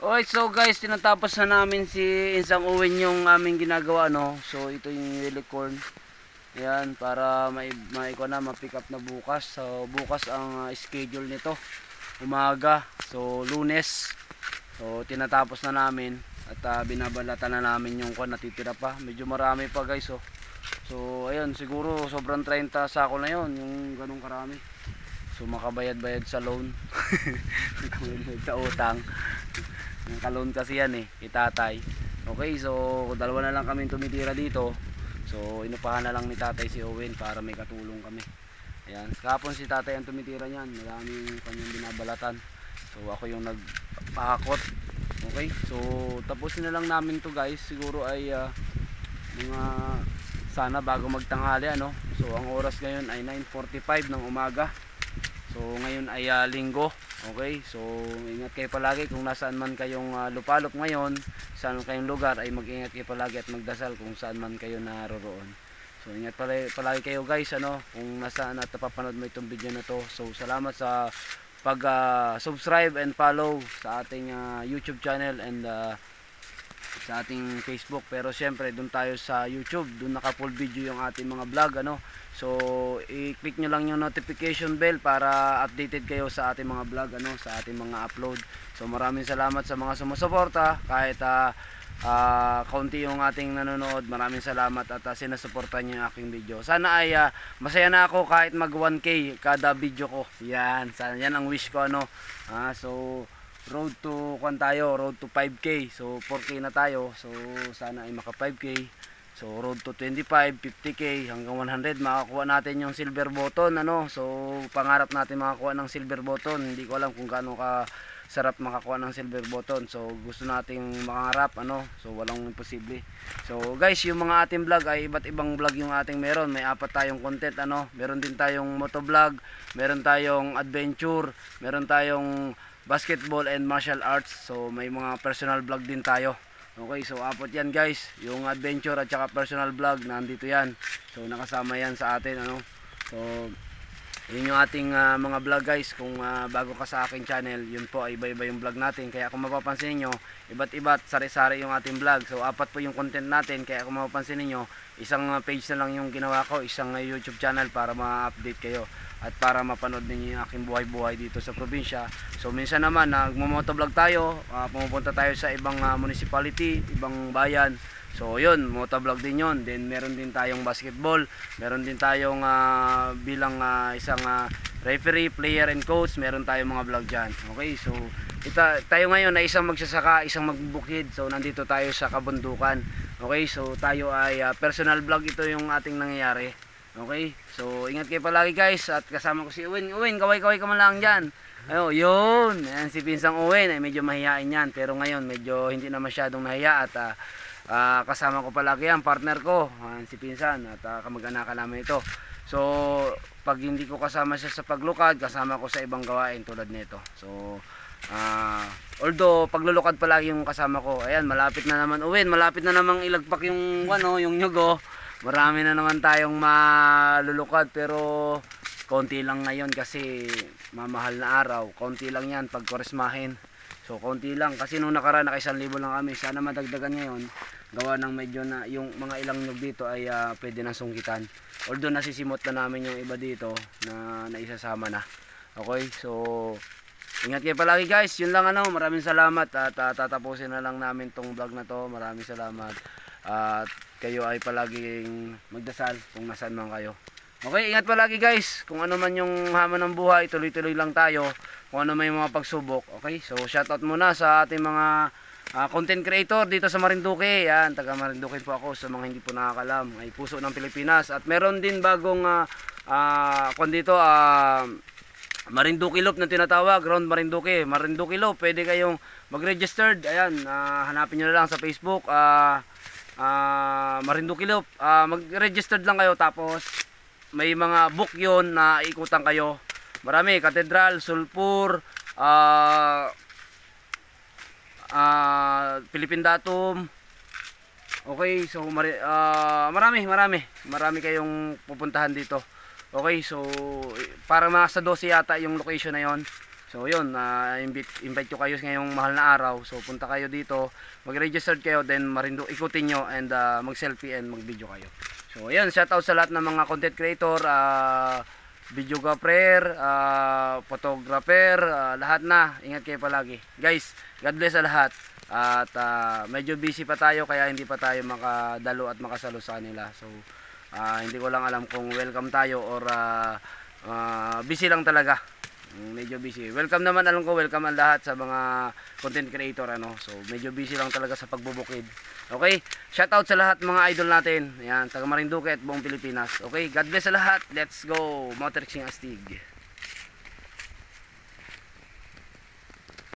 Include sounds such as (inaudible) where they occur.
Alright, so guys, tinatapos na namin si Insang Owen yung aming ginagawa, no? So, ito yung unicorn. Ayan, para may, may na, ma-pick up na bukas. So, bukas ang ah, schedule nito. Umaga. So, lunes. So, tinatapos na namin. At ah, binabalatan na namin yung kwan, natitira pa. Medyo marami pa guys, oh. So, ayun, siguro sobrang 30 sako na yon yung ganong karami. So, makabayad-bayad sa loan. (laughs) Sa utang. Nakaloan kasi yan eh, itatay. Okay, so dalawa na lang kami tumitira dito. So inupahan na lang ni tatay si Owen para may katulong kami. Ayan, kahapon si tatay ang tumitira niyan. Maraming kanyang binabalatan. So ako yung nagpahakot. Okay, so tapusin na lang namin to guys. Siguro ay ah, mga sana bago magtanghali ano. So ang oras ngayon ay 9.45 ng umaga. So ngayon ay ah, linggo. Okay, so ingat kayo palagi kung nasaan man kayong ah, lupalop ngayon, saan kayong lugar ay mag-ingat kayo palagi at magdasal kung saan man kayo naroroon. So ingat palagi, palagi kayo guys ano, kung nasaan at napapanood mo itong video na to. So salamat sa pag ah, subscribe and follow sa ating ah, YouTube channel and ah, sa ating Facebook. Pero syempre doon tayo sa YouTube. Doon naka full video yung ating mga vlog ano? So i-click nyo lang yung notification bell para updated kayo sa ating mga vlog ano? Sa ating mga upload. So maraming salamat sa mga sumusuporta. Kahit ah ah, kaunti yung ating nanonood maraming salamat at uh, sinasuportan nyo yung aking video. Sana ay ah, masaya na ako kahit mag 1k kada video ko. Yan. Sana yan ang wish ko ano? Ah, so road to kwan tayo, road to 5k. So 4k na tayo. So sana ay maka 5k. So road to 25, 50k hanggang 100 makakuha natin yung silver button ano. So pangarap natin makakuha ng silver button. Hindi ko alam kung gaano ka sarap makakuha ng silver button. So gusto nating makangarap ano. So walang imposible. So guys, yung mga ating vlog ay iba't ibang vlog yung ating meron. May apat tayong content ano. Meron din tayong motovlog, meron tayong adventure, meron tayong basketball and martial arts. So may mga personal vlog din tayo. Okay, so apat yan guys. Yung adventure at saka personal vlog nandito yan. So nakasama yan sa atin ano. So yun yung ating ah, mga vlog guys. Kung ah, bago ka sa aking channel, yun po ay iba-iba yung vlog natin. Kaya kung mapapansin niyo, iba't iba't sari-sari yung ating vlog. So apat po yung content natin. Kaya kung mapapansin niyo, isang ah, page na lang yung ginawa ko, isang ah, YouTube channel para ma-update kayo at para mapanood ninyo yung aking buhay-buhay dito sa probinsya. So minsan naman nagmo-motovlog tayo, ah, pumupunta tayo sa ibang ah, municipality, ibang bayan. So yun, motovlog din yun. Then meron din tayong basketball, meron din tayong ah, bilang ah, isang ah, referee, player and coach, meron tayong mga vlog dyan. Okay, so ita, tayo ngayon na isang magsasaka, isang magbukid. So nandito tayo sa kabundukan. Okay, so tayo ay ah, personal vlog ito yung ating nangyayari. Okay? So, ingat kayo palagi guys at kasama ko si Uwin. Uwin, kaway-kaway ka man lang dyan. Ayo, yun. Ayan, si Pinsang Uwin ay medyo mahihain yan. Pero ngayon, medyo hindi na masyadong nahiya at ah, ah, kasama ko palagi yan, partner ko. Ayan, si Pinsan at uh, kamag-anakan namin ito. So, pag hindi ko kasama siya sa paglukad, kasama ko sa ibang gawain tulad nito. So, ah although paglulukad palagi yung kasama ko. Ayan, malapit na naman Uwin, malapit na namang ilagpak yung ano, yung nyugo. Marami na naman tayong malulukad pero konti lang ngayon kasi mamahal na araw. Konti lang yan pag koresmahin. So konti lang kasi nung nakaraan naka isang libo lang kami. Sana madagdagan ngayon. Gawa ng medyo na yung mga ilang nyug dito ay ah, pwede na sungkitan. Although nasisimot na namin yung iba dito na naisasama na. Okay, so ingat kayo palagi guys. Yun lang ano. Maraming salamat at ah, tatapusin na lang namin tong vlog na to. Maraming salamat. At kayo ay palaging magdasal kung nasaan man kayo. Okay, ingat palagi guys. Kung ano man yung hamon ng buhay, tuloy-tuloy lang tayo. Kung ano yung mga pagsubok. Okay, so shoutout muna sa ating mga ah, content creator dito sa Marinduque. Yan, taga Marinduque po ako sa mga hindi po nakakalam. Ay puso ng Pilipinas. At meron din bagong uh, kung dito, ah, Marinduque Loop na tinatawag, Round Marinduque. Marinduque Loop, pwede kayong mag-registered. Ayan, ah, hanapin nyo na lang sa Facebook. Ah, ah Marinduque Loop. Ah, mag-registered lang kayo tapos may mga book yon na ikutan kayo. Marami, Katedral, Sulpur, ah ah Philippine Datum. Okay, so mari, ah, marami, marami. Marami kayong pupuntahan dito. Okay, so para mga sa 12 yata yung location na yon. So yun, ah, invite, ko kayo ngayong mahal na araw. So punta kayo dito, mag-register kayo, then marindo ikutin nyo and ah, mag-selfie and mag-video kayo. So ayun, shout out sa lahat ng mga content creator, ah, videographer, ah, photographer, ah, lahat na. Ingat kayo palagi. Guys, God bless sa lahat. At ah, medyo busy pa tayo kaya hindi pa tayo makadalo at makasalo sa kanila. So ah, hindi ko lang alam kung welcome tayo or ah, ah, busy lang talaga. Mm, medyo busy. Welcome naman alam ko, welcome ang lahat sa mga content creator ano. So medyo busy lang talaga sa pagbubukid. Okay? Shout out sa lahat mga idol natin. Ayan, taga Marinduque at buong Pilipinas. Okay? God bless sa lahat. Let's go. Motorixing Astig.